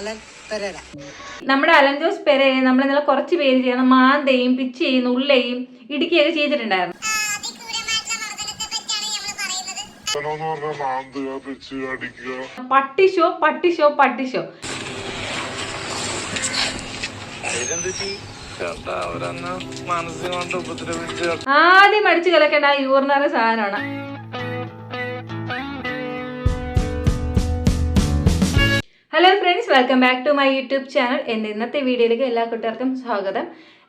Allen Pereira. നമ്മുടെ അലൻ ജോസ് പെരയെ നമ്മൾ ഇന്നലെ കുറച്ച് പേര് ചെയ്യുന്ന മാന്തയും പിച്ചയും ഉള്ളയും ഇടുക്കിയൊക്കെ ചെയ്തിട്ടുണ്ടായിരുന്നു. എന്ന് പറഞ്ഞാൽ മാന്തുക പിച്ച് അടിക്കുക. പട്ടി ഷോ പട്ടി ഷോ പട്ടി ഷോ. ചേട്ടാ അവരെന്നെ മാനസികമായിട്ട് ഉപദ്രവിച്ച് ആദ്യം അടിച്ചു കലക്കേണ്ട ആ യൂറിനറി സാധനമാണ്. Hello friends welcome back to my YouTube channel എന്റെ ഇന്നത്തെ വീഡിയോയിലേക്ക് എല്ലാ കുട്ടികൾക്കും സ്വാഗതം.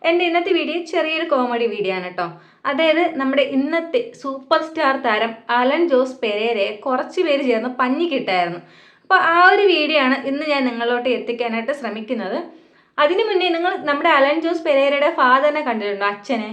എന്റെ ഇന്നത്തെ വീഡിയോ ചെറിയൊരു കോമഡി വീഡിയോ ആണ് കേട്ടോ അതായത് നമ്മുടെ ഇന്നത്തെ സൂപ്പർ സ്റ്റാർ താരം അലൻ ജോസ് പെരേരയെ കുറച്ച് പേര് ചേർന്ന് പഞ്ഞിക്കിട്ടായിരുന്നു അപ്പോൾ ആ ഒരു വീഡിയോ ആണ് ഇന്ന് ഞാൻ നിങ്ങളോട്ട് എത്തിക്കാനായിട്ട് ശ്രമിക്കുന്നത്. അതിനു മുന്നേ നിങ്ങൾ നമ്മുടെ അലൻ ജോസ് പെരേരയുടെ ഫാദറിനെ കണ്ടിട്ടുണ്ടോ? അച്ഛനെ?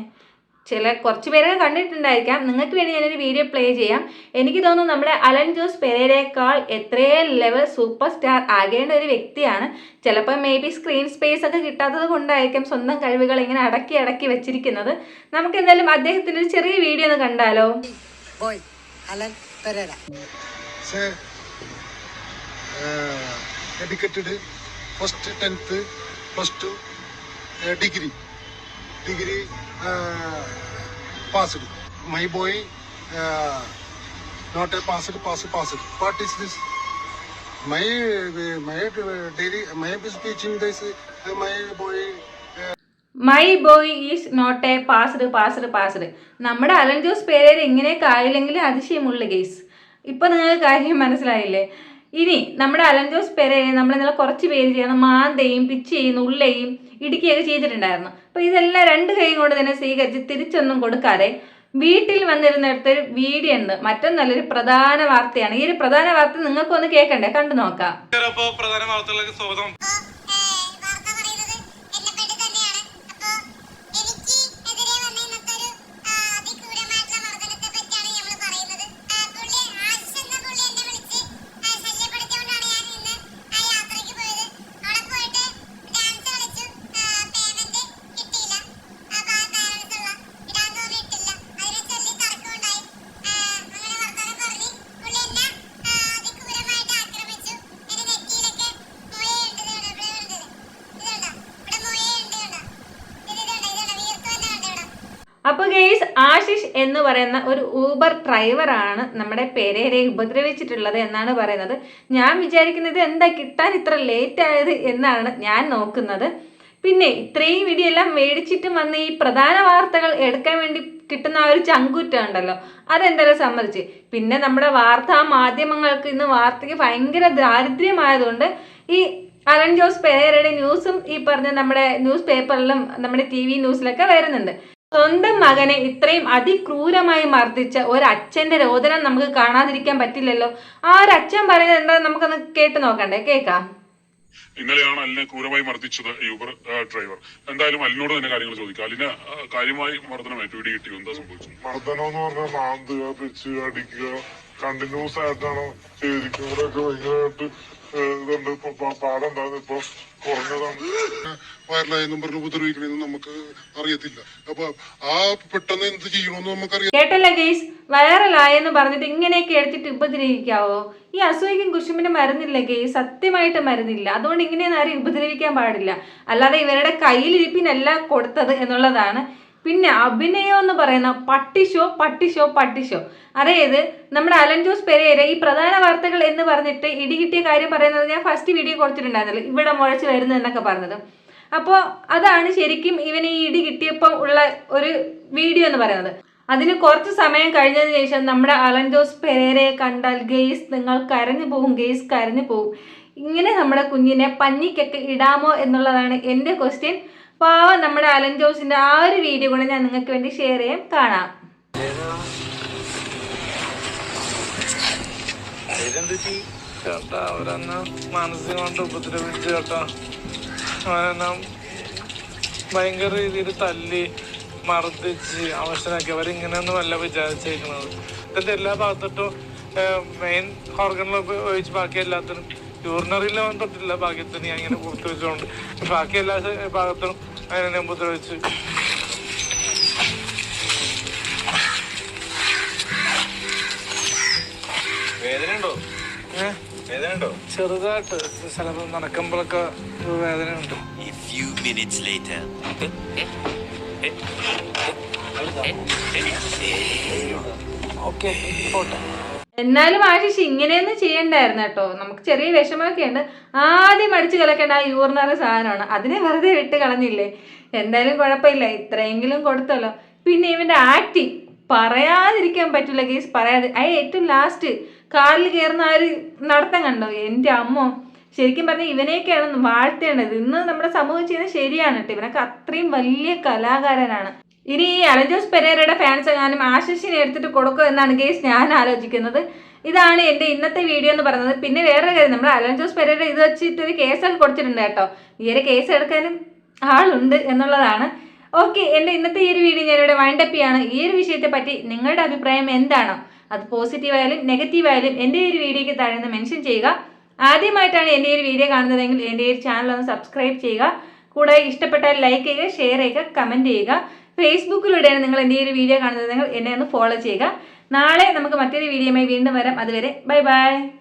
ചില കുറച്ച് പേരൊക്കെ കണ്ടിട്ടുണ്ടായിരിക്കാം. നിങ്ങൾക്ക് വേണ്ടി ഞാനൊരു വീഡിയോ പ്ലേ ചെയ്യാം. എനിക്ക് തോന്നുന്നു നമ്മുടെ അലൻ ജോസ് പെരേരേക്കാൾ എത്രയോ ലെവൽ സൂപ്പർ സ്റ്റാർ ആകേണ്ട ഒരു വ്യക്തിയാണ്. ചിലപ്പോൾ മേ ബി സ്ക്രീൻ സ്പേസ് ഒക്കെ കിട്ടാത്തത് കൊണ്ടായിരിക്കും സ്വന്തം കഴിവുകൾ ഇങ്ങനെ അടക്കി അടക്കി വെച്ചിരിക്കുന്നത്. നമുക്ക് എന്തായാലും അദ്ദേഹത്തിന്റെ ഒരു ചെറിയ വീഡിയോ ഒന്ന് കണ്ടാലോ? Degree Pereira. Sir, uh, degree first, passed. My boy uh, not a passed, passed, passed. What is this? My uh, my uh, daily my speaking this uh, my boy my boy is not a passed passed passed നമ്മുടെ അലൻ ജോസ് പേരേര് ഇങ്ങനെയൊക്കെ ആയില്ലെങ്കിൽ അതിശയമുള്ള case ഇപ്പൊ നിങ്ങൾക്ക് കാര്യം മനസ്സിലായില്ലേ ഇനി നമ്മുടെ അലൻ ജോസ് പെരേരെ നമ്മൾ ഇന്നലെ കുറച്ച് പേര് ചെയ്യുന്ന മാന്തയും പിച്ചയും ഉള്ളയും ഇടുക്കിയൊക്കെ ചെയ്തിട്ടുണ്ടായിരുന്നു. അപ്പോൾ ഇതെല്ലാം രണ്ട് കൈ കൊണ്ട് തന്നെ സ്വീകരിച്ച് തിരിച്ചൊന്നും കൊടുക്കാതെ വീട്ടിൽ വന്നിരുന്നിടത്തൊരു വീഡിയോ ഉണ്ട്. മറ്റൊന്നല്ലൊരു പ്രധാന വാർത്തയാണ്. ഈ ഒരു പ്രധാന വാർത്ത നിങ്ങൾക്കൊന്ന് കേൾക്കണ്ടേ? കണ്ടു നോക്കാം. പ്രധാന അപ്പോൾ ഗെയ്സ് ആശിഷ് എന്ന് പറയുന്ന ഒരു ഊബർ ഡ്രൈവറാണ് നമ്മുടെ പെരേരെ ഉപദ്രവിച്ചിട്ടുള്ളത് എന്നാണ് പറയുന്നത്. ഞാൻ വിചാരിക്കുന്നത് എന്താ കിട്ടാൻ ഇത്ര ലേറ്റ് ആയത് എന്നാണ് ഞാൻ നോക്കുന്നത്. പിന്നെ ഇത്രയും വീഡിയോ എല്ലാം മേടിച്ചിട്ടും വന്ന് ഈ പ്രധാന വാർത്തകൾ എടുക്കാൻ വേണ്ടി കിട്ടുന്ന ആ ഒരു ചങ്കുറ്റം ഉണ്ടല്ലോ അതെന്തായാലും സമ്മതിച്ച്. പിന്നെ നമ്മുടെ വാർത്താ മാധ്യമങ്ങൾക്ക് ഇന്ന് വാർത്തയ്ക്ക് ഭയങ്കര ദാരിദ്ര്യമായതുകൊണ്ട് ഈ അരൺ ജോസ് പെരേരയുടെ ന്യൂസും ഈ പറഞ്ഞ നമ്മുടെ ന്യൂസ് പേപ്പറിലും നമ്മുടെ ടി വി ന്യൂസിലൊക്കെ വരുന്നുണ്ട്. സ്വന്തം മകനെ ഇത്രയും അതിക്രൂരമായി മർദ്ദിച്ച ഒരു അച്ഛന്റെ രോദനം നമുക്ക് കാണാതിരിക്കാൻ പറ്റില്ലല്ലോ. ആ ഒരു അച്ഛൻ പറയുന്നത് എന്താ നമുക്കൊന്ന് കേട്ട് നോക്കണ്ടേ? കേക്കാം? ഇന്നലെയാണ് അലിനെ ക്രൂരമായി മർദ്ദിച്ചത് യൂബർ ഡ്രൈവർ എന്തായാലും അലിനോട് തന്നെ കാര്യങ്ങൾ ചോദിക്കാം. അലിന് കാര്യമായി മർദ്ദനമായിട്ട് പിടി കിട്ടി. എന്താ സംഭവിച്ചു മർദ്ദനം എന്ന് പറഞ്ഞാൽ മാന്തുക പിച്ച് അടിക്കുക കണ്ടിന്യൂസ് ആയിട്ടാണ് ചെയ്തിരിക്കുന്നത് ഇവിടെയൊക്കെ ഭയങ്കരമായിട്ട് ഇതുണ്ട് ഇപ്പൊ പാടം എന്താണ് ഇപ്പൊ കുറഞ്ഞതാണ്. വയറിലായെന്നും പറഞ്ഞ് ഉപദ്രവിക്കണമെന്ന് നമുക്ക് അറിയത്തില്ല. അപ്പൊ ആ പെട്ടെന്ന് എന്ത് ചെയ്യണമെന്ന് നമുക്കറിയാം. കേട്ടല്ലോ ഗെയ്സ്? വൈറലായെന്ന് പറഞ്ഞിട്ട് ഇങ്ങനെയൊക്കെ എടുത്തിട്ട് ഉപദ്രവിക്കാവോ? ഈ അസൂയക്കും കുശുമ്പിന് മരുന്നില്ല ഗെയ്സ്? സത്യമായിട്ട് മരുന്നില്ല. അതുകൊണ്ട് ഇങ്ങനെയൊന്നും ആരും ഉപദ്രവിക്കാൻ പാടില്ല. അല്ലാതെ ഇവരുടെ കയ്യിലിരിപ്പിനല്ല കൊടുത്തത് എന്നുള്ളതാണ് പിന്നെ അഭിനയം എന്ന് പറയുന്ന പട്ടിഷോ പട്ടിഷോ പട്ടിഷോ അതായത് നമ്മുടെ അലൻ ജോസ് പെരേര ഈ പ്രധാന വാർത്തകൾ എന്ന് പറഞ്ഞിട്ട് ഇടികിട്ടിയ കാര്യം പറയുന്നത് ഞാൻ ഫസ്റ്റ് വീഡിയോ കൊടുത്തിട്ടുണ്ടായിരുന്നല്ലോ. ഇവിടെ മുഴച്ച് വരുന്നു എന്നൊക്കെ പറഞ്ഞത്. അപ്പോൾ അതാണ് ശരിക്കും ഇവന് ഈ ഇടി കിട്ടിയപ്പോൾ ഉള്ള ഒരു വീഡിയോ എന്ന് പറയുന്നത്. അതിന് കുറച്ച് സമയം കഴിഞ്ഞതിന് ശേഷം നമ്മുടെ അലൻ ജോസ് പെരേരയെ കണ്ടാൽ ഗെയ്സ് നിങ്ങൾ കരഞ്ഞു പോകും ഗെയ്സ് കരഞ്ഞു പോകും ഇങ്ങനെ നമ്മുടെ കുഞ്ഞിനെ പഞ്ഞിക്കൊക്കെ ഇടാമോ? എന്നുള്ളതാണ് എന്റെ ക്വസ്റ്റ്യൻ പാവം നമ്മുടെ അലൻ ജോസിന്റെ ആ ഒരു വീഡിയോ കൂടെ ഞാൻ നിങ്ങൾക്ക് വേണ്ടി ഷെയർ ചെയ്യാം. കാണാം. അവരെന്നെ ഭയങ്കര രീതിയിൽ തല്ലി മർദ്ദിച്ച് അവശനാക്കി. അവരിങ്ങനെയൊന്നും അല്ല വിചാരിച്ചേക്കുന്നത് ഇതിന്റെ എല്ലാ ഭാഗത്തോട്ടും മെയിൻ ഓർഗനിലും ഒഴിച്ച് ബാക്കി എല്ലാത്തിനും യൂറിനറിയിൽ അവൻ തൊട്ടില്ല ഭാഗ്യത്തിന് ഞാൻ ഇങ്ങനെ പുറത്തു വെച്ചോണ്ട് ബാക്കി എല്ലാ ഭാഗത്തും അതിനെ ഉപദ്രവിച്ച് വേദനയുണ്ടോ ഏഹ് വേദന ചെറുതായിട്ട് ചിലപ്പോൾ നടക്കുമ്പോഴൊക്കെ വേദന ഉണ്ട് few minutes later. ഓക്കെ പോട്ടെ എന്നാലും ആശിഷ് ഇങ്ങനെയൊന്നും ചെയ്യണ്ടായിരുന്നു കേട്ടോ. നമുക്ക് ചെറിയ വിഷമമൊക്കെ ഉണ്ട്. ആദ്യം അടിച്ചു കലക്കേണ്ട ആ യൂറിനറി സാധനമാണ്. അതിനെ വെറുതെ ഇട്ട് കളഞ്ഞില്ലേ? എന്തായാലും കുഴപ്പമില്ല. ഇത്രയെങ്കിലും കൊടുത്തല്ലോ. പിന്നെ ഇവന്റെ ആക്ടിങ് പറയാതിരിക്കാൻ പറ്റില്ല കേസ് പറയാതെ. ആ ഏറ്റവും ലാസ്റ്റ് കാറിൽ കയറുന്ന ആ ഒരു നടത്തം കണ്ടോ? എന്റെ അമ്മോ. ശരിക്കും പറഞ്ഞാൽ ഇവനെയൊക്കെയാണ് വാഴ്ത്തേണ്ടത്. ഇന്ന് നമ്മുടെ സമൂഹം ചെയ്യുന്നത് ശരിയാണ് കേട്ടോ. ഇവനൊക്കെ അത്രയും വലിയ കലാകാരനാണ്. ഇനി ഈ അലഞ്ചോസ് പെരേരയുടെ ഫാൻസ് ഞാനും ആശിഷിനെ എടുത്തിട്ട് കൊടുക്കുക എന്നാണ് കേസ് ഞാൻ ആലോചിക്കുന്നത്. ഇതാണ് എന്റെ ഇന്നത്തെ വീഡിയോ എന്ന് പറയുന്നത്. പിന്നെ വേറൊരു കാര്യം നമ്മൾ അലഞ്ചോസ് പെരേര ഇത് വെച്ചിട്ട് ഒരു കേസൊക്കെ കൊടുത്തിട്ടുണ്ട് കേട്ടോ. ഈ ഒരു കേസ് എടുക്കാനും ആളുണ്ട് എന്നുള്ളതാണ്. ഓക്കെ എന്റെ ഇന്നത്തെ ഈ ഒരു വീഡിയോ ഞാനിവിടെ വൈൻഡപ്പ് ചെയ്യാണ്. ഈ ഒരു വിഷയത്തെ പറ്റി നിങ്ങളുടെ അഭിപ്രായം എന്താണോ? അത് പോസിറ്റീവ് ആയാലും നെഗറ്റീവ് ആയാലും എന്റെ ഈ ഒരു വീഡിയോയ്ക്ക് താഴെ നിന്ന് മെൻഷൻ ചെയ്യുക. ആദ്യമായിട്ടാണ് എന്റെ ഈ ഒരു വീഡിയോ കാണുന്നതെങ്കിൽ എന്റെ ഈ ചാനൽ ഒന്ന് സബ്സ്ക്രൈബ് ചെയ്യുക. കൂടാതെ ഇഷ്ടപ്പെട്ടാൽ ലൈക്ക് ചെയ്യുക ഷെയർ ചെയ്യുക കമന്റ് ചെയ്യുക. ഫേസ്ബുക്കിലൂടെയാണ് നിങ്ങൾ എന്റെ ഒരു വീഡിയോ കാണുന്നത് നിങ്ങൾ എന്നെ ഒന്ന് ഫോളോ ചെയ്യുക. നാളെ നമുക്ക് മറ്റൊരു വീഡിയോയുമായി വീണ്ടും വരാം. അതുവരെ ബൈ ബൈ